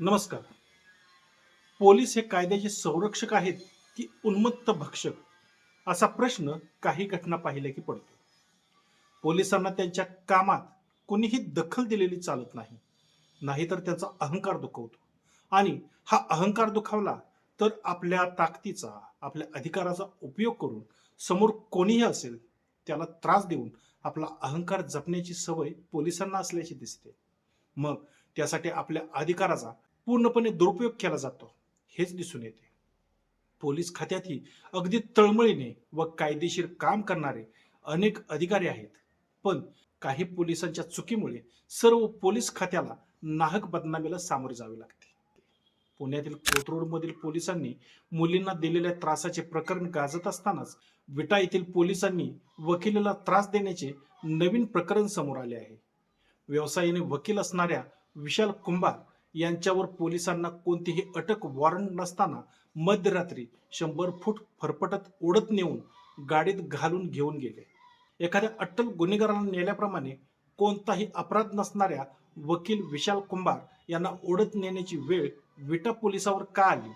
नमस्कार. पोलीस हे कायद्याचे संरक्षक आहेत की उन्मत्त भक्षक? असा प्रश्न काही घटना पाहिल्या की पडतो. पोलिसांना त्यांच्या कामात कोणीही दखल दिलेली चालत नाही नाहीतर त्यांचा अहंकार दुखवतो. आणि हा अहंकार दुखावला तर आपल्या ताकदीचा आपल्या अधिकाराचा उपयोग करून समोर कोणीही असेल त्याला त्रास देऊन आपला अहंकार जपण्याची सवय पोलिसांना असल्याची दिसते. मग त्यासाठी आपल्या अधिकाराचा पूर्णपणे दुरुपयोग केला जातो. हेच दिसून येते. पोलीस खात्यातही अगदी तळमळीने व कायदेशीर काम करणारे अनेक अधिकारी आहेत. पण काही पोलिसांच्या चुकीमुळे सर्व पोलीस खात्याला नाहक बदनामीला सामोरे जावे लागते. पुण्यातील कोथरूडमधील पोलिसांनी मुलींना दिलेल्या त्रासाचे प्रकरण गाजत असतानाच विटा येथील पोलिसांनी वकिलीला त्रास देण्याचे नवीन प्रकरण समोर आले आहे. व्यवसायाने वकील असणाऱ्या विशाल कुंभार यांच्यावर पोलिसांना कोणतीही अटक वॉरंट नसताना मध्यरात्री शंभर फूट फरफटत ओढत नेऊन गाडीत घालून घेऊन गेले. एखाद्या अट्टल गुन्हेगाराला नेल्याप्रमाणे कोणताही अपराध नसणाऱ्या वकील विशाल कुंभार यांना ओढत नेण्याची वेळ विटा पोलिसावर का आली?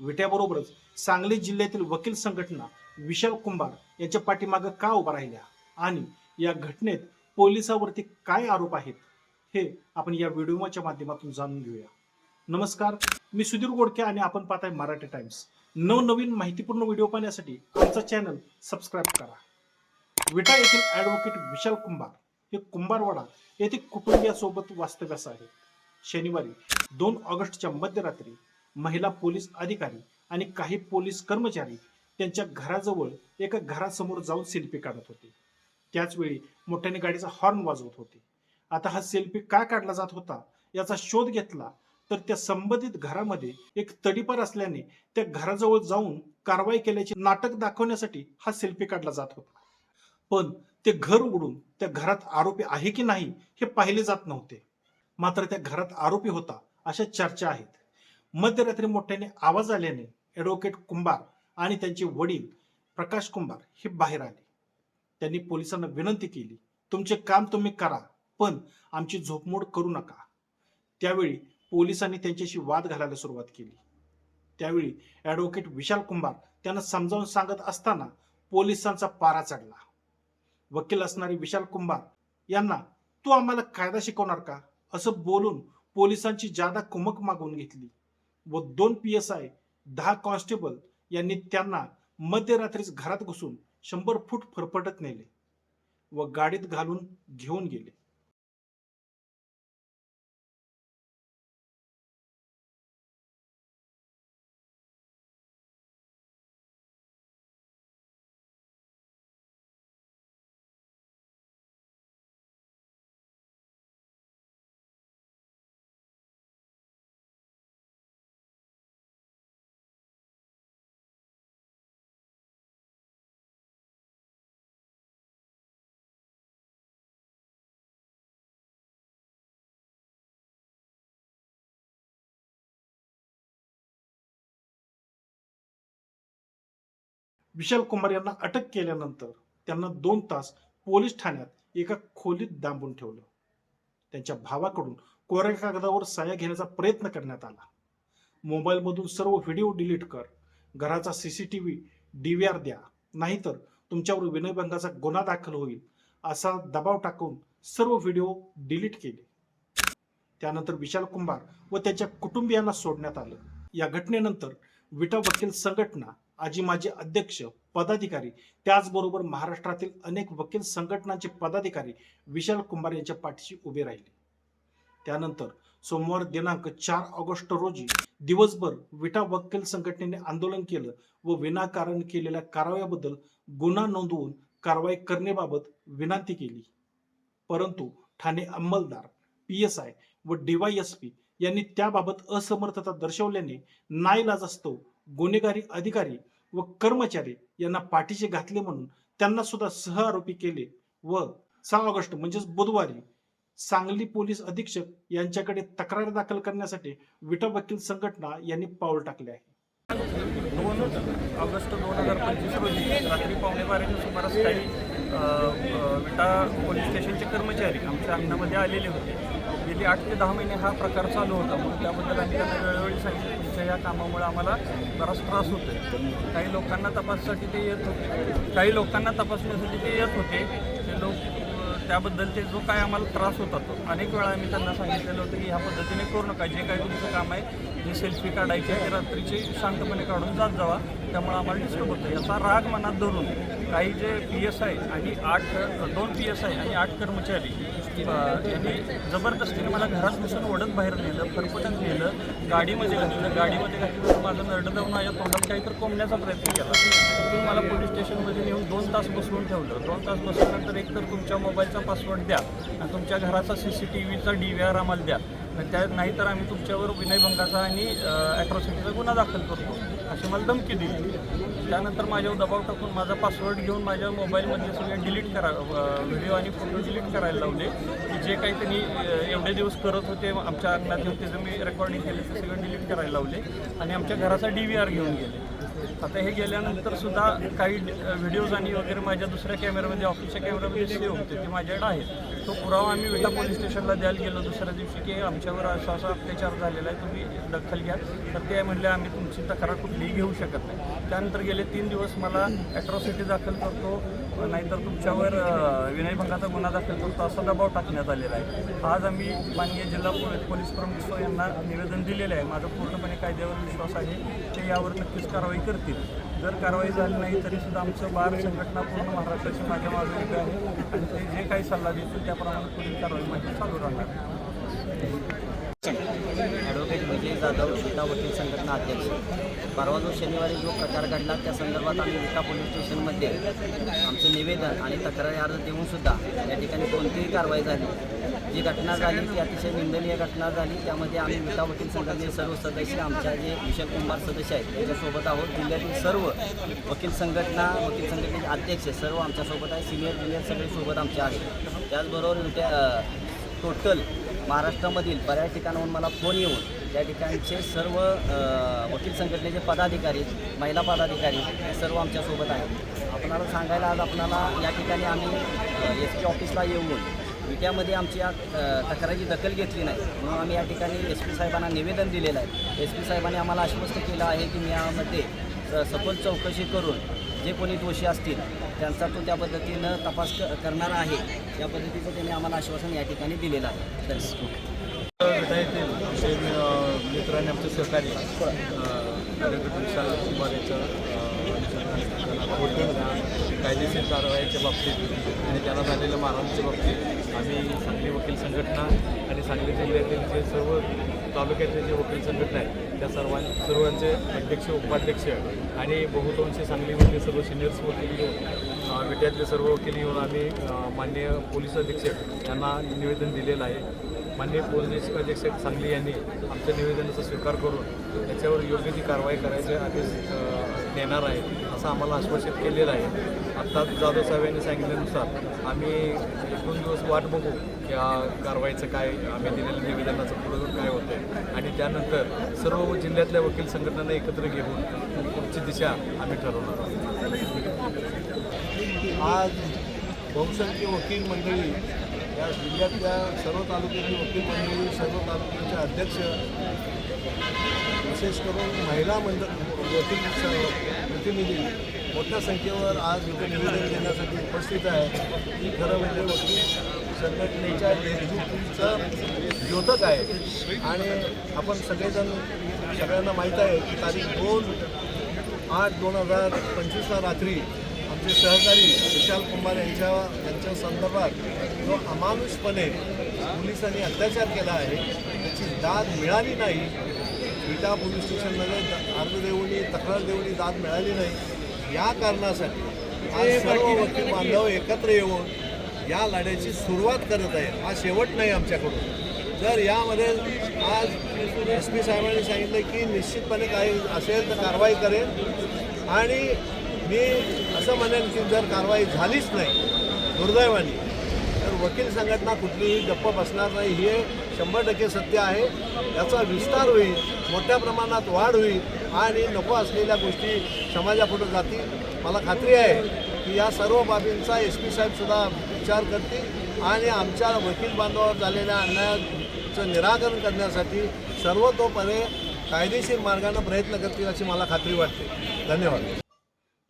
विट्याबरोबरच सांगली जिल्ह्यातील वकील संघटना विशाल कुंभार यांच्या पाठीमागं का उभा राहिल्या? आणि या घटनेत पोलिसावरती काय आरोप आहेत? हे आपण या व्हिडिओच्या माध्यमातून जाणून घेऊया. नमस्कार मी सुधीर गोडके आणि आपण पाहताय मराठी टाइम्स. नवनवीन माहितीपूर्ण व्हिडिओ पाहण्यासाठी आमचा चॅनल सबस्क्राईब करा. विटा येथील ॲडव्होकेट विशाल कुंभार हे कुंभारवाडा येथे कुटुंबियासोबत वास्तव्यास आहे शनिवारी दोन ऑगस्टच्या मध्यरात्री महिला पोलीस अधिकारी आणि काही पोलीस कर्मचारी त्यांच्या घराजवळ एका घरासमोर जाऊन सेल्फी काढत होते. त्याचवेळी मोठ्याने गाडीचा हॉर्न वाजवत होते. आता हा सेल्फी का काढला जात होता याचा शोध घेतला तर त्या संबंधित घरामध्ये एक तडीपार असल्याने त्या घराजवळ जाऊन कारवाई केल्याचे नाटक दाखवण्यासाठी हा सेल्फी काढला जात होता. पण ते घर उघडून त्या घरात आरोपी आहे की नाही हे पाहिले जात नव्हते. मात्र त्या घरात आरोपी होता अशा चर्चा आहेत. मध्यरात्री मोठ्याने आवाज आल्याने ॲडव्होकेट कुंभार आणि त्यांचे वडील प्रकाश कुंभार हे बाहेर आले. त्यांनी पोलिसांना विनंती केली तुमचे काम तुम्ही करा पण आमची झोपमोड करू नका. त्यावेळी पोलिसांनी त्यांच्याशी वाद घालायला सुरुवात केली. त्यावेळी ॲडव्होकेट विशाल कुंभार त्यांना समजावून सांगत असताना पोलिसांचा पारा चढला. वकील असणारे विशाल कुंभार यांना तू आम्हाला कायदा शिकवणार का? असं बोलून पोलिसांची जादा कुमक मागून घेतली व दोन पी एस आय दहा कॉन्स्टेबल यांनी त्यांना मध्यरात्रीच घरात घुसून शंभर फूट फरफटत नेले व गाडीत घालून घेऊन गेले. विशाल कुमार यांना अटक केल्यानंतर त्यांना दोन तास पोलीस ठाण्यात एका खोलीत डांबून ठेवलं. त्यांच्या भावाकडून कोऱ्या कागदावर साया घेण्याचा प्रयत्न करण्यात आला. मोबाईलमधून सर्व व्हिडिओ डिलीट कर घराचा सीसीटीव्ही डीव्हीआर द्या नाहीतर तुमच्यावर विनयभंगाचा गुन्हा दाखल होईल असा दबाव टाकून सर्व व्हिडिओ डिलीट केले. त्यानंतर विशाल कुंभार व त्याच्या कुटुंबियांना सोडण्यात आलं. या घटनेनंतर विटा वकील संघटना आजी माजी अध्यक्ष पदाधिकारी त्याचबरोबर महाराष्ट्रातील अनेक वकील संघटनांचे पदाधिकारी विशाल कुंभार यांच्या पाठीशी उभे राहिले. त्यानंतर सोमवार दिनांक चार ऑगस्ट रोजी दिवसभर विटा वकील संघटनेने आंदोलन केलं व विनाकारण केलेल्या कारवायाबद्दल गुन्हा नोंदवून कारवाई करण्याबाबत विनंती केली. परंतु ठाणे अंमलदार पी एस आय व डीवायएसपी यांनी त्याबाबत असमर्थता दर्शवल्याने नाईलाजास्तव गुन्हेगारी अधिकारी व कर्मचारी यांना पाठीशी घातले म्हणून त्यांना सुद्धा सह आरोपी केले व सहा ऑगस्ट म्हणजेच बुधवारी सांगली पोलीस अधीक्षक यांच्याकडे तक्रार दाखल करण्यासाठी विटा वकील संघटना यांनी पाऊल टाकले आहे. दोन ऑगस्ट दोन हजार पंचवीस रोजी रात्री पावणे सुमारास काही विटा पोलीस स्टेशनचे कर्मचारी आमच्या अंगणामध्ये आलेले होते. गेली आठ ते दहा महिने हा प्रकार चालू होता. म्हणून त्याबद्दल आम्ही त्यांना वेळोवेळी सांगितलं तुमच्या या कामामुळे आम्हाला बराच त्रास होतो काही लोकांना तपासण्यासाठी ते येत होते. काही लोकांना तपासण्यासाठी ते येत होते. ते लोक त्याबद्दल ते जो काय आम्हाला त्रास होता तो. अनेक वेळा आम्ही त्यांना सांगितलेलं होतं की ह्या पद्धतीने करू नका. जे काही तुमचं काम आहे जे सेल्फी काढायचे ते रात्रीचे शांतपणे काढून जात जावा. त्यामुळे आम्हाला डिस्टर्ब होतं. याचा राग मनात धरून काही जे पी एस आय आणि आठ दोन पी एस आय आणि आठ कर्मचारी यांनी जबरदस्तीने मला घरात बसून ओढत बाहेर नेलं फरफटत नेलं गाडीमध्ये घातलं. गाडीमध्ये घातलं माझं नरड जाऊन माझ्या तोंडात काहीतरी कोंबण्याचा प्रयत्न केला. तिथून मला पोलीस स्टेशनमध्ये नेऊन दोन तास बसवून ठेवलं. दोन तास बसवल्यानंतर एकतर तुमच्या मोबाईलचा पासवर्ड द्या आणि तुमच्या घराचा सी सी टी व्हीचा डी व्ही आर आम्हाला द्या. त्या नाहीतर आम्ही तुमच्यावर विनयभंगाचा आणि ॲट्रॉसिटीचा गुन्हा दाखल करतो. अशी मला धमकी दिली. त्यानंतर माझ्यावर दबाव टाकून माझा पासवर्ड घेऊन माझ्या मोबाईलमधले सगळे डिलीट करा व्हिडिओ आणि फोटो डिलीट करायला लावले. की जे काही त्यांनी एवढे दिवस करत होते आमच्या अंगणात येऊन त्याचं मी रेकॉर्डिंग केले ते सगळं डिलीट करायला लावले. आणि आमच्या घराचा डी व्ही आर घेऊन गेले. आता हे गेल्यानंतर सुद्धा काही व्हिडिओज आणि वगैरे माझ्या दुसऱ्या कॅमेऱ्यामध्ये ऑफिसच्या कॅमेऱ्यामध्ये सेव्ह होते ते माझ्याकडे आहेत. तो पुरावा आम्ही विटा पोलीस स्टेशनला द्यायला गेलो दुसऱ्या दिवशी की आमच्यावर असा असा अत्याचार झालेला आहे तुम्ही दखल घ्या. तर ते म्हणले आम्ही तुमची तक्रार कुठलीही घेऊ शकत नाही. त्यानंतर गेले तीन दिवस मला ॲट्रॉसिटी दाखल करतो नाहीतर तुमच्यावर विनयभंगाचा गुन्हा दाखल करतो असा दबाव टाकण्यात आलेला आहे. आज आम्ही माननीय जिल्हा पोलीस पोलीस प्रमुख यांना निवेदन दिलेलं आहे. माझा पूर्णपणे कायद्यावर विश्वास आहे ते यावर नक्कीच कारवाई करतील. जर कारवाई झाली नाही तरी सुद्धा आमचं बार संघटना पूर्ण महाराष्ट्राची माझ्या मागणी आहे. आणि ते जे काही सल्ला देतील त्याप्रमाणे पुढील कारवाई माझी चालू राहणार. ॲडव्होकेट विजय जाधव विटा वकील संघटना अध्यक्ष. परवा जो शनिवारी जो प्रकार घडला त्या संदर्भात आम्ही विटा पोलीस स्टेशनमध्ये आमचं निवेदन आणि तक्रारी अर्ज देऊनसुद्धा या ठिकाणी कोणतीही कारवाई झाली जी घटना झाली ती अतिशय निंदनीय घटना झाली. त्यामध्ये आम्ही विटा वकील संघटनेचे सर्व सदस्य आमच्या जे विशाल कुमार सदस्य आहेत त्याच्यासोबत आहोत. जिल्ह्यातील सर्व वकील संघटना वकील संघटनेचे अध्यक्ष सर्व आमच्यासोबत आहे सिनियर ज्युनियर सगळे सोबत आमचे आहेत. त्याचबरोबर त्या टोटल महाराष्ट्रामधील बऱ्याच ठिकाणाहून मला फोन येऊन त्या ठिकाणचे सर्व वकील संघटनेचे पदाधिकारी महिला पदाधिकारी हे सर्व आमच्यासोबत आहेत. आपणाला सांगायला आज आपणाला या ठिकाणी आम्ही एस पी ऑफिसला येऊन त्यामध्ये आमची या तक्रारीची दखल घेतली नाही. म्हणून आम्ही या ठिकाणी एस पी साहेबांना निवेदन दिलेलं आहे. एस पी साहेबांनी आम्हाला आश्वस्त केलं आहे की मी यामध्ये सखोल चौकशी करून जे कोणी दोषी असतील त्यांचा तो त्या पद्धतीनं तपास करणार आहे. या पद्धतीचं त्यांनी आम्हाला आश्वासन या ठिकाणी दिलेलं आहे. धन्यवाद. विटा आमचे मित्र आणि आमचे कायदेशीर कारवाईच्या बाबतीत आणि त्याला झालेल्या मारहाणीच्या बाबतीत आम्ही सांगली वकील संघटना आणि सांगली जिल्ह्यातील जे सर्व तालुक्यातले जे वकील संघटना आहेत त्या सर्वां सर्वांचे अध्यक्ष उपाध्यक्ष आणि बहुतांशी सांगलीमधले सर्व सिनियर्स वकील विट्यातले सर्व वकील येऊन आम्ही मान्य माननीय पोलीस अधीक्षक यांना निवेदन दिलेलं आहे. मान्य पोलीस अधीक्षक सांगली यांनी आमच्या निवेदनाचा स्वीकार करून त्याच्यावर योग्य ती कारवाई करायचे आदेश देणार आहे असं आम्हाला आश्वासित केलेलं आहे. आत्ताच जाधव साहेब यांनी सांगितल्यानुसार आम्ही एक दोन दिवस वाट बघू या कारवाईचं काय आम्ही दिलेल्या निवेदनाचं पुढं काय होतं आणि त्यानंतर सर्व जिल्ह्यातल्या वकील संघटनांना एकत्र घेऊन पुढची दिशा आम्ही ठरवणार आहोत. आज बहुसंख्य वकील मंडळी या जिल्ह्यातल्या सर्व तालुक्यातील वकील मंडळी सर्व तालुक्याचे अध्यक्ष विशेष करून महिला मंडळ वकील प्रतिनिधी मोठ्या संख्येवर आज इथे निवेदन देण्यासाठी उपस्थित आहे ही खरं म्हणजे वकील संघटनेच्या एकजुटीचं द्योतक आहे. आणि आपण सगळेजण सगळ्यांना माहीत आहे की तारीख दोन आठ दोन हजार पंचवीसला रात्री आमचे सहकारी विशाल कुमार यांच्या यांच्या संदर्भात जो अमानुषपणे पोलिसांनी अत्याचार केला आहे त्याची दाद मिळाली नाही. विटा पोलीस स्टेशनमध्ये अर्ज देऊनी तक्रार देऊनी दाद मिळाली नाही. या कारणासाठी आज सर्व वकील बांधव एकत्र येऊन या लढ्याची सुरुवात करत आहे हा शेवट नाही आमच्याकडून. जर यामध्ये आज एस पी साहेबांनी सांगितलं की निश्चितपणे काही असेल तर कारवाई करेल आणि मी असं म्हणेन की जर कारवाई झालीच नाही दुर्दैवाने तर वकील संघटना कुठलीही गप्प बसणार नाही. हे शंभर टक्के सत्य आहे. याचा विस्तार होईल मोठ्या प्रमाणात वाढ होईल आणि नको असलेल्या गोष्टी समाजापुढे जातील. मला खात्री आहे की या सर्व बाबींचा एस पी साहेबसुद्धा विचार करतील आणि आमच्या वकील बांधवावर झालेल्या अन्यायाचं निराकरण करण्यासाठी सर्वतोपरे कायदेशीर मार्गाने प्रयत्न करतील अशी मला खात्री वाटते. धन्यवाद.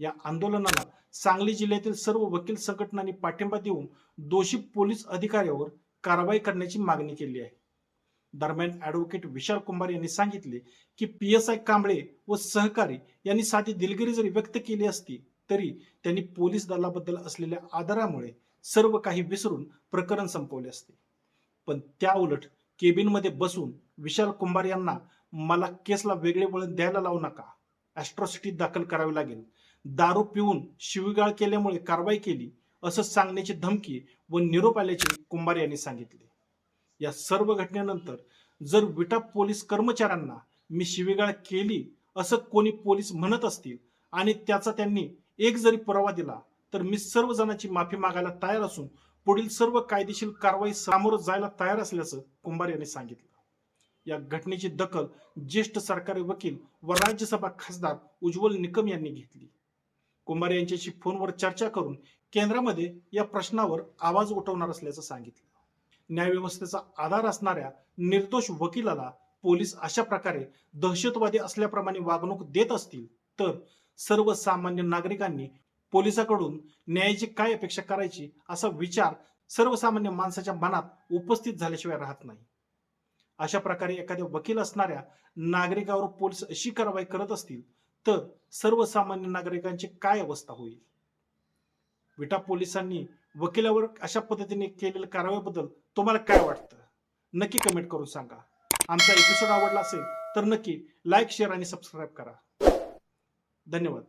या आंदोलनाला सांगली जिल्ह्यातील सर्व वकील संघटनांनी पाठिंबा देऊन दोषी पोलीस अधिकाऱ्यावर कारवाई करण्याची मागणी केली आहे. दरम्यान ॲडव्होकेट विशाल कुंभार यांनी सांगितले की पी एस आय कांबळे व सहकारी यांनी साधी दिलगिरी जरी व्यक्त केली असती तरी त्यांनी पोलीस दलाबद्दल असलेल्या आदरामुळे सर्व काही विसरून प्रकरण संपवले असते. पण त्या उलट केबिनमध्ये बसून विशाल कुंभार यांना मला केसला वेगळे वळण द्यायला लावू नका ॲस्ट्रॉसिटी दाखल करावी लागेल दारू पिऊन शिवीगाळ केल्यामुळे कारवाई केली असं सांगण्याची धमकी व निरोप आल्याचे कुंभार यांनी सांगितले. या सर्व घटनेनंतर जर विटा पोलीस कर्मचाऱ्यांना मी शिवीगाळ केली असं कोणी पोलीस म्हणत असतील आणि त्याचा त्यांनी एक जरी पुरावा दिला तर मी सर्व जणांची माफी मागायला तयार असून पुढील सर्व कायदेशीर कारवाई सामोरं जायला तयार असल्याचं कुंभार यांनी सांगितलं. या घटनेची दखल ज्येष्ठ सरकारी वकील व राज्यसभा खासदार उज्ज्वल निकम यांनी घेतली. कुंभार यांच्याशी फोनवर चर्चा करून केंद्रामध्ये या प्रश्नावर आवाज उठवणार असल्याचं सांगितलं. न्यायव्यवस्थेचा आधार असणाऱ्या निर्दोष वकिलाला पोलीस अशा प्रकारे दहशतवादी असल्याप्रमाणे वागणूक देत असतील तर सर्वसामान्य नागरिकांनी पोलिसाकडून न्यायाची काय अपेक्षा करायची असा विचार सर्वसामान्य माणसाच्या मनात उपस्थित झाल्याशिवाय राहत नाही. अशा प्रकारे एखाद्या वकील असणाऱ्या नागरिकावर पोलीस अशी कारवाई करत असतील तर सर्वसामान्य नागरिकांची काय अवस्था होईल? विटा पोलिसांनी वकिलावर अशा पद्धतीने केलेल्या कारवाईबद्दल तुम्हाला काय वाटतं? नक्की कमेंट करून सांगा. आमचा एपिसोड आवडला असेल तर नक्की लाईक शेअर आणि सबस्क्राईब करा. धन्यवाद.